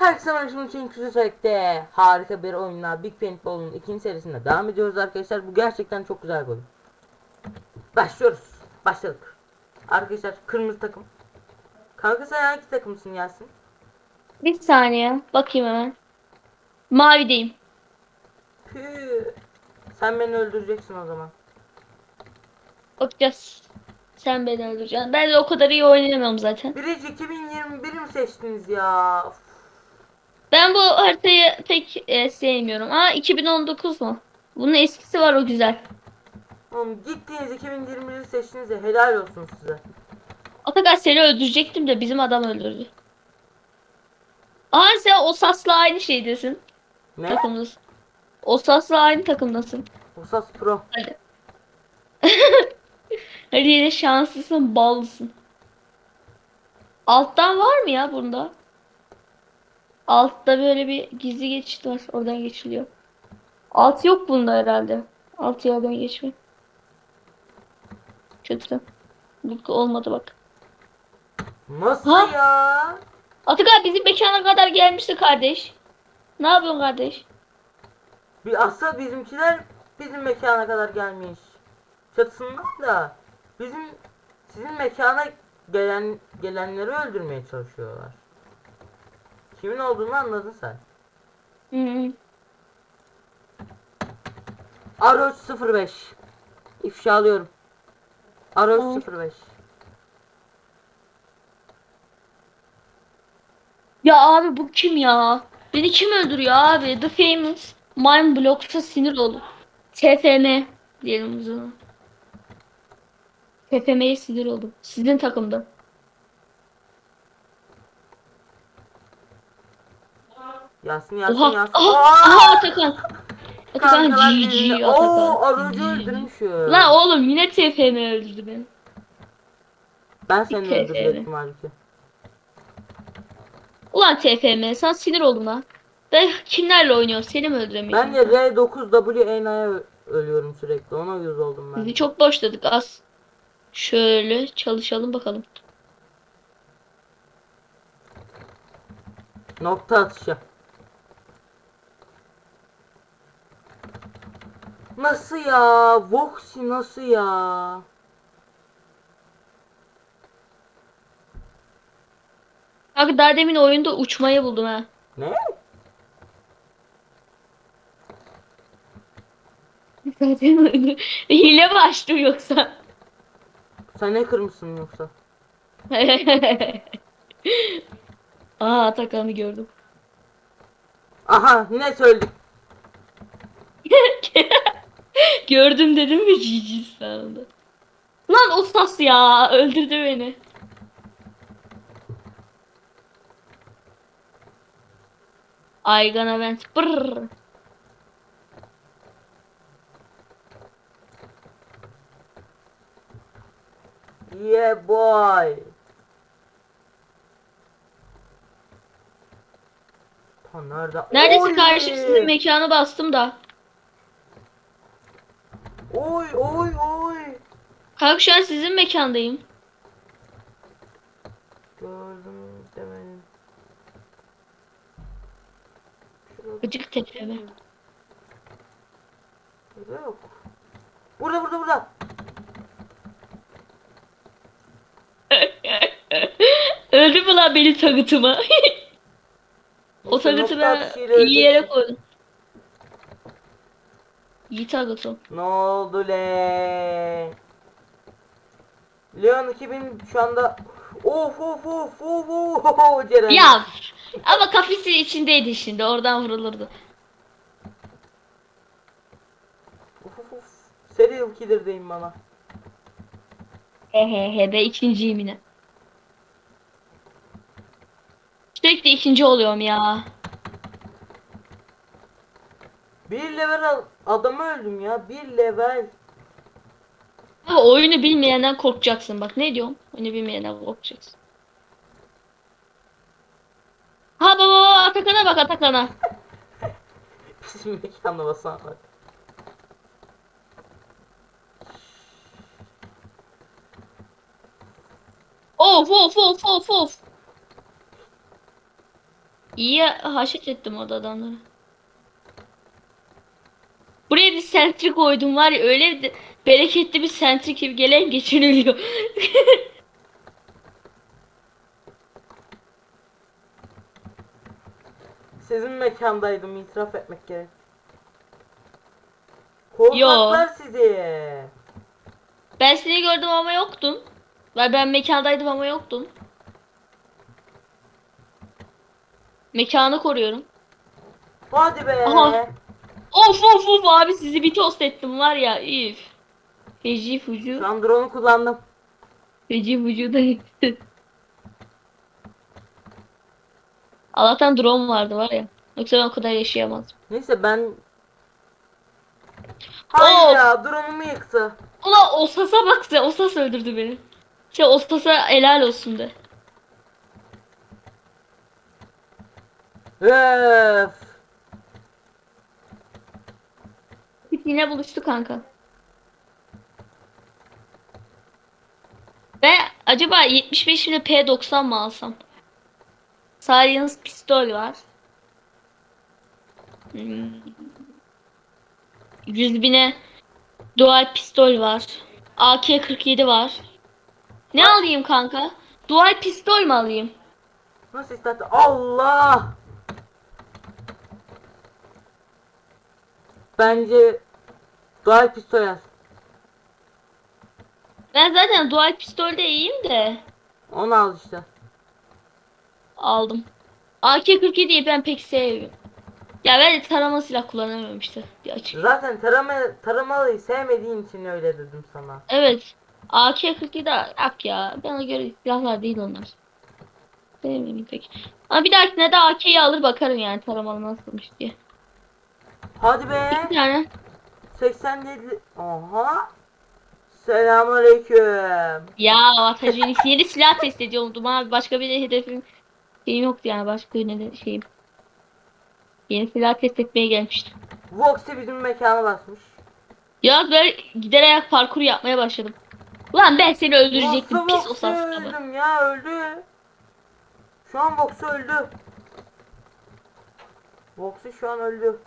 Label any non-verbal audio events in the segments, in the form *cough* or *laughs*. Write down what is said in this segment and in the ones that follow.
Herkese merhaba için Küçük'te harika bir oyunla Big Paintball'un ikinci serisinde devam ediyoruz arkadaşlar. Bu gerçekten çok güzel bir oyun. Başlıyoruz. Başladık. Arkadaşlar kırmızı takım. Kanka sen hangi takımsın Yasin? Bir saniye. Bakayım hemen. Mavideyim. Püh. Sen beni öldüreceksin o zaman. Bakacağız. Sen beni öldüreceksin. Ben de o kadar iyi oynayamıyorum zaten. Biricik 2021 mi seçtiniz ya? Of. Ben bu haritayı pek e, sevmiyorum. Aa 2019 mu? Bunun eskisi var o güzel. Oğlum gittiğiniz 2021'i seçtiniz helal olsun size. Atakan seni öldürecektim de bizim adam öldürdü. Aa sen o sasla aynı şeydesin. Ne? Takımdasın. O sasla aynı takımdasın. Osas Pro. Hadi. *laughs* Hadi yine şanslısın, ballısın. Alttan var mı ya bunda? Altta böyle bir gizli geçit var. Oradan geçiliyor. Alt yok bunda herhalde. Alt yerden geçme. Kötü. Bu olmadı bak. Nasıl Ha? ya? Atakan bizim mekana kadar gelmişti kardeş. Ne yapıyorsun kardeş? Bir asla bizimkiler bizim mekana kadar gelmiş. Çatısından da bizim sizin mekana gelen gelenleri öldürmeye çalışıyorlar. Kimin olduğunu anladın sen. Hı. Aroç 05. İfşalıyorum. Aroç Tamam. 05. Ya abi bu kim ya? Beni kim öldürüyor abi? The Famous Mind Blocks'a sinir oldum. TFM diyelim biz ona. TFM'ye sinir oldum. Sizin takımda. Yasin Yasin Oha! Yasin. Aha! Aa! Aha Atakan! Atakan Kankalar GG birbirine- Atakan. Oo Aroç'u GG. öldürmüşüm. Lan oğlum yine TFM öldürdü beni. Ben seni kere. öldürecektim halbuki. Ulan TFM sen sinir oldum lan. Ben kimlerle oynuyorum? Seni mi öldüremiyorum? Ben de R9WNA'ya ö- ölüyorum sürekli. Ona yüz oldum ben. Bizi çok boşladık az. Şöyle çalışalım bakalım. Nokta atışı. Nasıl ya? Voxy nasıl ya? Kanka daha demin oyunda uçmayı buldum ha. Ne? Zaten oyunu *laughs* hile mi açtım yoksa? Sen ne kırmışsın yoksa? *laughs* Aa Atakan'ı gördüm. Aha ne söyledik? Gördüm dedim mi GG sandı. Lan Ostas ya öldürdü beni. I gonna vent. Brrr. Yeah boy. Nerede? Neredesin Oy! kardeşim sizin mekanı bastım da. Oy oy oy. Kanka şu an sizin mekandayım. Gördüm demedim. Şurada, Gıcık tepeme. burada yok. Burada burada burada. *laughs* Öldü mü lan benim takıtıma? *laughs* o nokta atışıyla iyi yere öleceksin. koydum. İyi takıtım. Ne oldu le? Leon 2000 şu anda of of of of of Ceren. Ya ama kafesi içindeydi şimdi oradan vurulurdu. Of of of. Serial killer deyin bana. Hehehe be ikinciyim yine. Sürekli ikinci oluyorum ya. Bir level adamı öldüm ya. Bir level. Ama oyunu bilmeyenden korkacaksın bak ne diyorum? Oyunu bilmeyenden korkacaksın. Ha baba baba Atakan'a bak Atakan'a. *laughs* Bizim mekanda basan bak. Of of of of of. İyi haşet ettim orada adamları. Buraya bir sentri koydum var ya öyle de bereketli bir sentri gibi gelen geçen ölüyor. *laughs* Sizin mekandaydım itiraf etmek gerek. Kovmaklar sizi. ben seni gördüm ama yoktum. Ve ben mekandaydım ama yoktum. Mekanı koruyorum. Hadi be. Aha. Of of of abi sizi bir tost ettim var ya if. Feci fucu. An drone'u kullandım. Feci fucu da gitti. Allah'tan drone vardı var ya. Yoksa ben o kadar yaşayamazdım. Neyse ben... Hayır ya drone'umu yıktı. Ula Osas'a bak sen. Osas öldürdü beni. Şey Osas'a helal olsun de. Öf. Biz yine buluştu kanka. Ve acaba 75 ile P90 mı alsam? Science pistol var. Hmm. 100 bine dual pistol var. AK-47 var. Ne alayım kanka? Dual pistol mu alayım? Nasıl istersen. Allah. Bence dual pistol yaz. Ben zaten dual pistolde iyiyim de Onu al işte. aldım. AK-47'yi ben pek sevmiyorum. Ya ben de tarama silah kullanamıyorum işte. Bir açık. Zaten tarama, taramalıyı sevmediğin için öyle dedim sana. Evet. AK-47 ak ya. Bana göre silahlar değil onlar. Sevmiyorum pek. Ama bir dahakine de AK'yi alır bakarım yani taramalı nasılmış diye. Hadi be. Bir tane. 87. Oha. Selamünaleyküm. Ya Vatajen yeni silah test ediyordum abi. Başka bir hedefim şeyim yoktu yani. Başka ne de şeyim. Yeni silah test etmeye gelmiştim. Vox'e bizim mekana basmış. Ya böyle gider ayak parkur yapmaya başladım. Ulan ben seni öldürecektim. Nasıl Pis o Vox'u safsata. öldüm ya öldü. Şu an Vox öldü. Vox'u şu an öldü.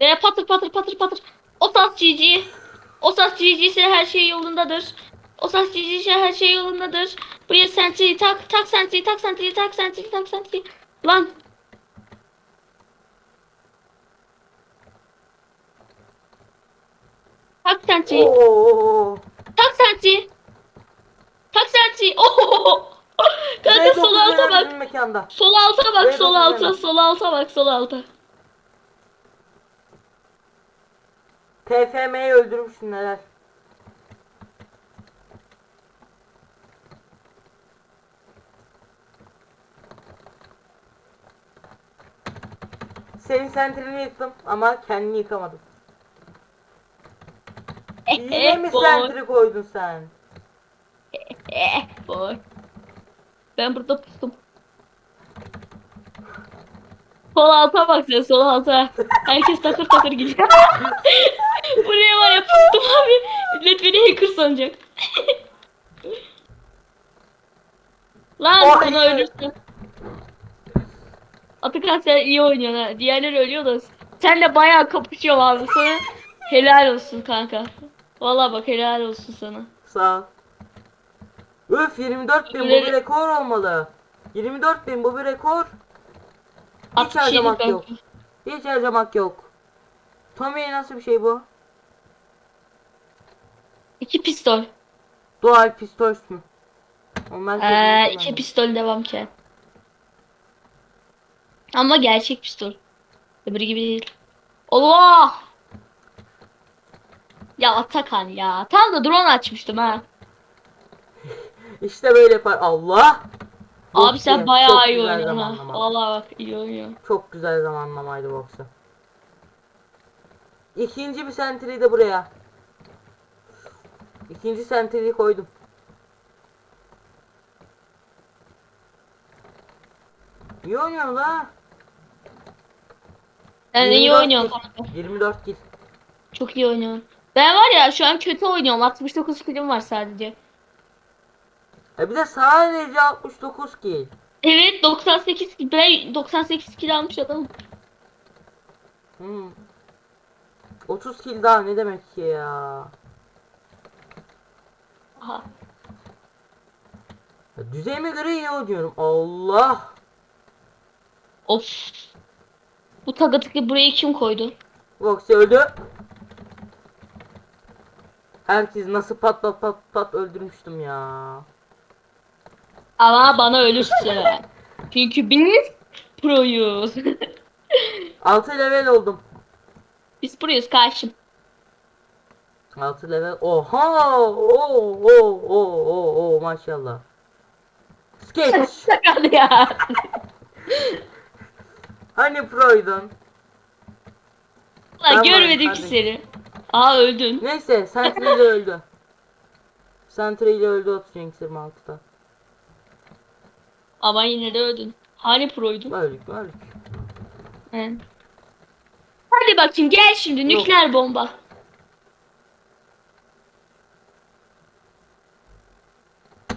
Ve patır patır patır patır. O sas GG. O sas GG ise her şey yolundadır. O sas GG ise her şey yolundadır. Buraya sentry tak tak sentry tak sentry tak sentry tak sentry. Lan. Tak sentry. Oo. Tak sentry. Tak sentry. Oh. Kanka sol V9 alta bak. mekanda. Sol alta bak, sol alta, sol alta bak, sol alta. TFM'yi öldürmüşsün neler. Senin sentrini yıktım ama kendini yıkamadım. Yine mi boy. sentri koydun sen? Boy. Ben burada pustum. Sol alta bak sen, sol alta. Herkes takır takır gidiyor. *laughs* Buraya var ya pustum abi. Millet beni hacker sanacak. *laughs* Lan Ay. bunu ölürsün. Atakan sen iyi oynuyorsun ha. Diğerleri ölüyor da. Senle bayağı kapışıyorum abi. Sana helal olsun kanka. Vallahi bak helal olsun sana. Sağ ol. Öf 24 bin bu bir rekor olmalı. 24 bin bu bir rekor. Hiç 67 harcamak yok. Hiç harcamak yok. Tommy nasıl bir şey bu? İki pistol. Dual pistol mü? Onlar Ee, iki pistol devam ki. Ama gerçek pistol. Öbürü gibi değil. Allah! Ya Atakan ya. Tam da drone açmıştım ha. *laughs* İşte böyle yapar. Allah. Abi sen diye. bayağı Çok iyi güzel oynuyorsun ha. Vallahi bak iyi oynuyorsun. Çok güzel zamanlamaydı box'u. İkinci bir sentry de buraya. İkinci sentry'yi koydum. İyi oynuyorsun la. Sen iyi 24 oynuyorsun kill. kanka. 24 kill. Çok iyi oynuyorsun. Ben var ya şu an kötü oynuyorum. 69 kilim var sadece. E bir de sadece 69 kill. Evet 98 ben 98 kilo almış adamım. Hmm. 30 kill daha ne demek ki ya? Aha. Ya Düzeyime göre iyi oynuyorum. Allah. Of. Bu tagatıkı buraya kim koydu? Vox öldü. Herkes nasıl pat pat pat pat öldürmüştüm ya. Ama bana ölürsün. Çünkü biz proyuz. *laughs* 6 level oldum. biz proyuz karşım. 6 level. Oha! Oo oo oo oo oo maşallah. Sketch. *laughs* Sakal ya. hani proydun? Ulan Ben görmedim ki seni. Aa öldün. Neyse Sentry ile öldü. Sentry ile öldü 30 Jenks 26'da. Ama yine de öldün. Hani proydun? Öldük öldük. He. Hadi bakayım gel şimdi Yok. nükleer bomba.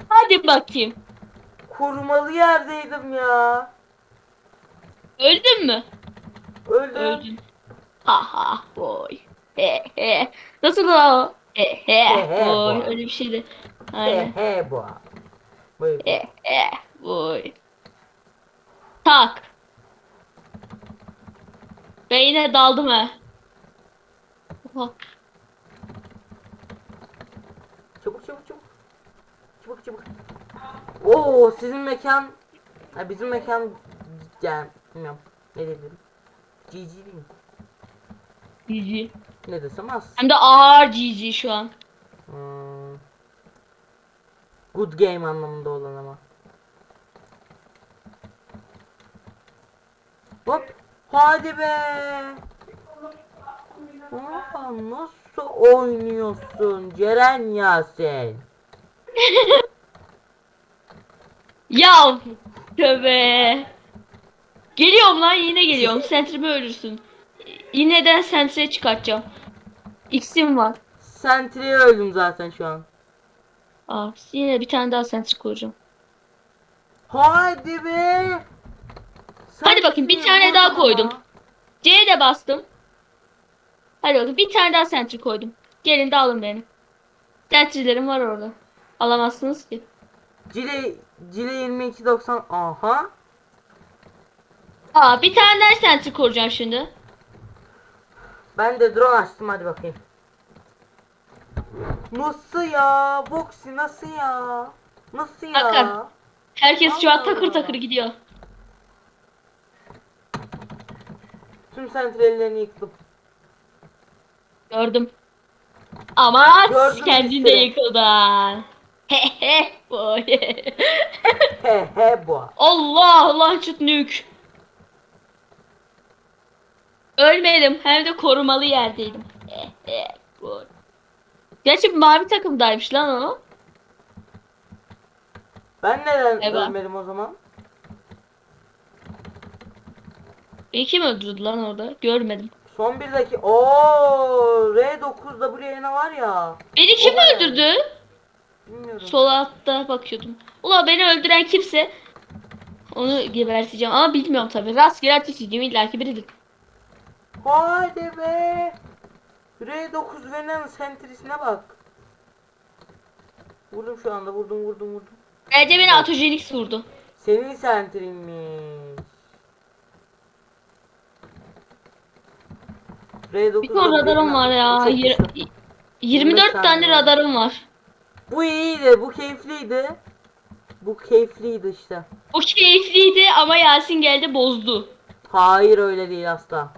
Hadi bakayım. Korumalı yerdeydim ya. Öldün mü? Öldüm. Öldün. Ha ha boy. He he. Nasıl o? He he. He he, Boy. boy. Öyle bir şeydi. He Aynen. he bu. He he. Boy. Tak. Ben yine daldım ha. Oha. Çabuk çabuk çabuk. Çabuk çabuk. Oo sizin mekan ha, bizim mekan yani bilmiyorum ne dedim. GG değil mi? GG. Ne desem az. Hem de ağır GG şu an. Good game anlamında olan ama. Hop. Hadi be. Aa, nasıl oynuyorsun Ceren ya sen? *laughs* Ya tövbe. Geliyorum lan yine geliyorum. Sentrimi ölürsün. Yineden sentre çıkartacağım. X'im var. Sentry'e öldüm zaten şu an. Aa, yine bir tane daha sentre koyacağım. Hadi be. Hadi bakayım, bir tane daha koydum. C'ye de bastım. Hadi bakayım bir tane daha sentry koydum. Gelin de alın beni. Sentry'lerim var orada. Alamazsınız ki. Cile, Cile 2290 aha. Aa bir tane daha sentry kuracağım şimdi. Ben de drone açtım hadi bakayım. Nasıl ya? Boxy nasıl ya? Nasıl ya? Bakın. Herkes şu an Allah takır Allah. takır gidiyor. Tüm sentrallerini yıktım. Gördüm. Ama Gördüm kendin de işte. yıkıldın. Hehe. boy. He he bu. Allah launchut nük. Ölmedim. Hem de korumalı yerdeydim. Hehe. boy. Gerçi mavi takımdaymış lan o. Ben neden Eyvah. ölmedim o zaman? Beni kim öldürdü lan orada? Görmedim. Son bir dakika. Oo, R9 WN var ya. Beni kim O ne? öldürdü? Bilmiyorum. Sol altta bakıyordum. Ula beni öldüren kimse onu geberteceğim ama bilmiyorum tabi. Rastgele ateş edeceğim illaki biridir. Hadi be. R9 Venom sentrisine bak. Vurdum şu anda vurdum vurdum vurdum. Bence beni Atogenix vurdu. Senin sentrinmiş. R9 Bir ton radarım var ya. Çok Yir- güçlü. 24 saniye. tane radarım var. Bu iyiydi, bu keyifliydi. Bu keyifliydi işte. O keyifliydi ama Yasin geldi bozdu. Hayır öyle değil asla.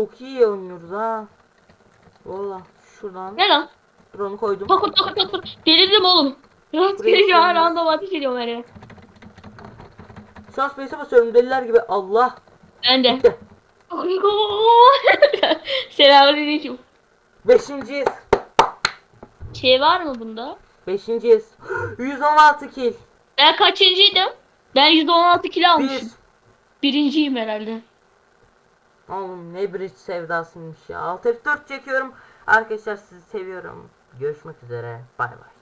Çok iyi oynuyoruz ha. Valla şuradan Ne lan? drone koydum. Takır takır takır. Delirdim oğlum. Rastgele an random ateş ediyorum her yere. Şu an space'e basıyorum deliler gibi. Allah. Ben de. *laughs* Selamünaleyküm. Beşinciyiz. Şey var mı bunda? Beşinciyiz. *gasps* 116 kill. Ben kaçıncıydım? Ben 116 kilo Bir. almışım. Birinciyim herhalde. Oğlum ne bridge sevdasıymış ya. Alt F4 çekiyorum. Arkadaşlar sizi seviyorum. Görüşmek üzere. Bay bay.